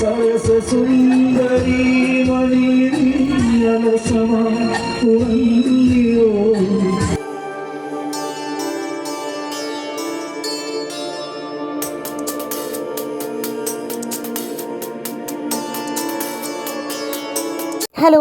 സരസ സുന്ദരി മണി അലസമാ hello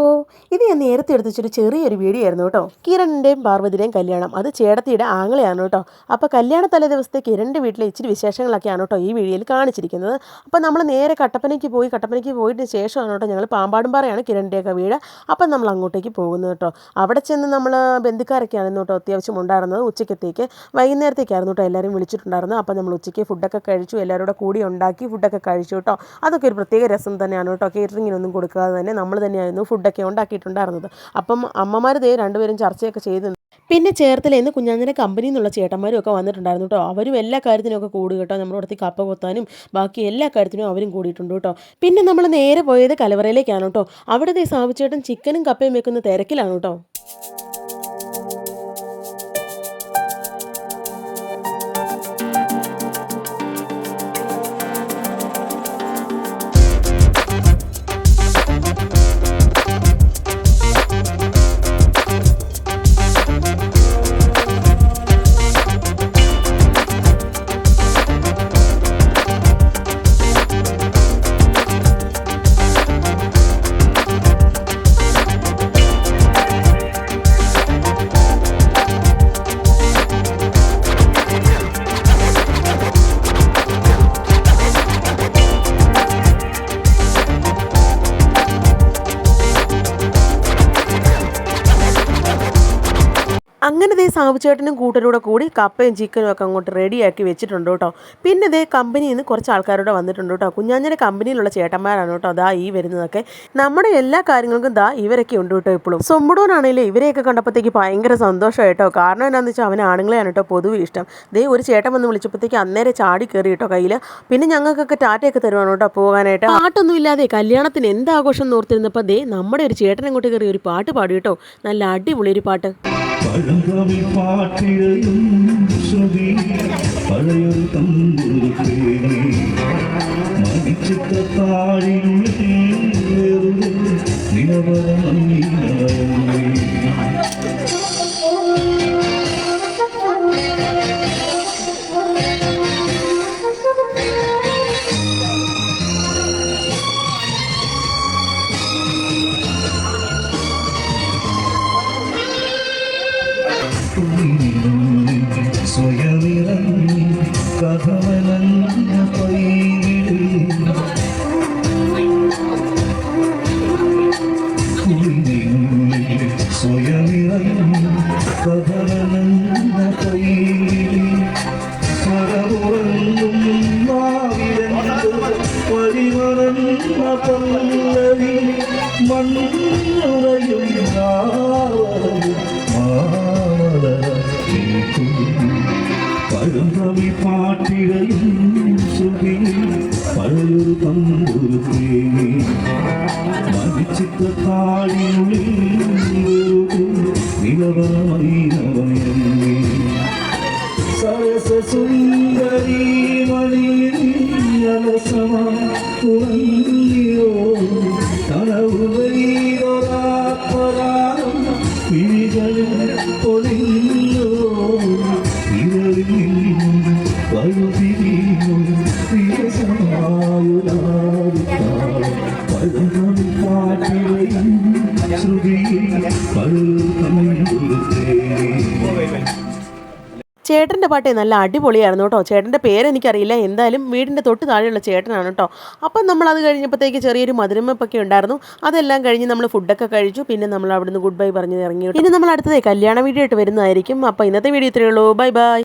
ഇത് ഞാൻ നേരത്തെ എടുത്തൊരു ചെറിയൊരു വീഡിയോ ആയിരുന്നു കേട്ടോ. കിരണിന്റെയും പാർവതിയുടെയും കല്യാണം. അത് ചേട്ടത്തിയുടെ ആങ്ങളെയാണ് കേട്ടോ. അപ്പോൾ കല്യാണ തലേ ദിവസത്തെ കിരണിന്റെ വീട്ടിലെ ഇച്ചിരി വിശേഷങ്ങളൊക്കെയാണ് കേട്ടോ ഈ വീഡിയോയിൽ കാണിച്ചിരിക്കുന്നത്. അപ്പോൾ നമ്മൾ നേരെ കട്ടപ്പനയ്ക്ക് പോയി കട്ടപ്പനയ്ക്ക് പോയിട്ട് ശേഷമാണ് കേട്ടോ ഞങ്ങൾ പാമ്പാടുംപാറയാണ് കിരണിന്റെയൊക്കെ വീട്. അപ്പം നമ്മൾ അങ്ങോട്ടേക്ക് പോകുന്നത് കേട്ടോ. അവിടെ ചെന്ന് നമ്മൾ ബന്ധുക്കാരൊക്കെയായിരുന്നു കേട്ടോ അത്യാവശ്യം ഉണ്ടായിരുന്നത്. ഉച്ചക്കത്തേക്ക് വൈകുന്നേരത്തേക്കായിരുന്നു കേട്ടോ എല്ലാവരും വിളിച്ചിട്ടുണ്ടായിരുന്നത്. അപ്പോൾ നമ്മൾ ഉച്ചയ്ക്ക് ഫുഡൊക്കെ കഴിച്ചു എല്ലാവരും കൂടെ കൂടി ഉണ്ടാക്കി ഫുഡൊക്കെ കഴിച്ചു കേട്ടോ. അതൊക്കെ ഒരു പ്രത്യേക രസം തന്നെയാണ് കേട്ടോ. കേറ്ററിങ്ങിനൊന്നും കൊടുക്കാതെ തന്നെ നമ്മൾ തന്നെയായിരുന്നു ഫുഡൊക്കെ ഉണ്ടാക്കിയിട്ടുണ്ടായിരുന്നത്. അപ്പം അമ്മമാർ ദേ രണ്ടുപേരും ചർച്ചയൊക്കെ ചെയ്ത് പിന്നെ ചേർത്തലേന്ന് കുഞ്ഞാഞ്ഞിനെ കമ്പനിയിൽ നിന്നുള്ള ചേട്ടന്മാരും ഒക്കെ വന്നിട്ടുണ്ടായിരുന്നു കേട്ടോ അവരും എല്ലാ കാര്യത്തിനൊക്കെ കൂടു കൂടും കേട്ടോ. നമ്മുടെ അടുത്ത് കപ്പ കൊത്താനും ബാക്കി എല്ലാ കാര്യത്തിനും അവരും കൂടിയിട്ടുണ്ട് കേട്ടോ പിന്നെ നമ്മൾ നേരെ പോയത് കലവറയിലേക്കാണ് കേട്ടോ അവിടെ ദേ സാവിച്ചേട്ടൻ ചിക്കനും കപ്പയും വെക്കുന്ന തിരക്കിലാണ് കേട്ടോ അങ്ങനെ ദേ സാവുചേട്ടനും കൂട്ടരൂടെ കൂടി കപ്പയും ചിക്കനും ഒക്കെ അങ്ങോട്ട് റെഡിയാക്കി വെച്ചിട്ടുണ്ട് കേട്ടോ. പിന്നെ ദേ കമ്പനിയിൽ നിന്ന് കുറച്ച് ആൾക്കാരോടെ വന്നിട്ടുണ്ട് കേട്ടോ. കുഞ്ഞാഞ്ഞിന്റെ കമ്പനിയിലുള്ള ചേട്ടന്മാരാണ് കേട്ടോ അതാ ഈ വരുന്നതൊക്കെ. നമ്മുടെ എല്ലാ കാര്യങ്ങൾക്കും ദാ ഇവരൊക്കെ ഉണ്ട് കേട്ടോ ഇപ്പോഴും. സൊമ്പുടോനാണെങ്കിലും ഇവരെയൊക്കെ കണ്ടപ്പോഴത്തേക്ക് ഭയങ്കര സന്തോഷം കേട്ടോ. കാരണം എന്താണെന്ന് വെച്ചാൽ അവൻ ആണുങ്ങളെയാണ് കേട്ടോ പൊതുവെ ഇഷ്ടം. ദേ ഒരു ചേട്ടൻ വന്ന് വിളിച്ചപ്പോഴത്തേക്ക് അന്നേരം ചാടി കയറി കേട്ടോ കയ്യിൽ പിന്നെ ഞങ്ങൾക്കൊക്കെ ടാറ്റയൊക്കെ തരുവാണ് കേട്ടോ പോകാനായിട്ട്. പാട്ടൊന്നും ഇല്ലാതെ കല്യാണത്തിന് എന്ത് ആഘോഷം നോർത്തിരുന്നപ്പോൾ ദേ നമ്മുടെ ഒരു ചേട്ടൻ അങ്ങോട്ട് കയറി ഒരു പാട്ട് പാടി കേട്ടോ. നല്ല അടിപൊളി ഒരു പാട്ട്. പഴങ്കവിൽ പാട്ടിഴയും ശ്രുതി. പഴയൊരു തമ്പുരു മണിച്ചിത്ര താഴിനുള്ളിൽ നിലവരമേ സ്വയമിറങ്ങി കഥവനഞ്ഞ കുളിനുള്ളിൽ സ്വയമിറങ്ങി കഥവനഞ്ഞ പൈകിളി സ്വരമുറങ്ങും വഴിമറന്ന പല്ലവി മണ്ണുറയും നാവലും പഴന്തവി പാട്ടിഴയും ശ്രുതി പഴയൊരു തമ്പുരു പ്രേമി മരിച്ചിത്ത താടിനുള്ളിൽ നിലവമൈനവയമ്മേ സരസ സുന്ദരി മണി അലസമാ ഉറങ്ങിയോ കനവുകളിലൊരാത്മരാഗം വിഴികളിൽ പൊളിഞ്ഞോ ചേട്ടന്റെ പാട്ടേ നല്ല അടിപൊളിയായിരുന്നു കേട്ടോ. ചേട്ടന്റെ പേരെനിക്കറിയില്ല എന്തായാലും വീടിന്റെ തൊട്ട് താഴെയുള്ള ചേട്ടനാണ് കേട്ടോ. അപ്പം നമ്മൾ അത് കഴിഞ്ഞപ്പോഴത്തേക്ക് ചെറിയൊരു മധുരമപ്പൊക്കെ ഉണ്ടായിരുന്നു. അതെല്ലാം കഴിഞ്ഞ് നമ്മൾ ഫുഡൊക്കെ കഴിച്ചു. പിന്നെ നമ്മൾ അവിടുന്ന് ഗുഡ് ബൈ പറഞ്ഞ് ഇറങ്ങി ഇനി നമ്മൾ അടുത്തത് കല്യാണ വീഡിയോ ആയിട്ട് വരുന്നതായിരിക്കും. അപ്പോൾ ഇന്നത്തെ വീഡിയോ ഇത്രയേ ഉള്ളൂ. Bye bye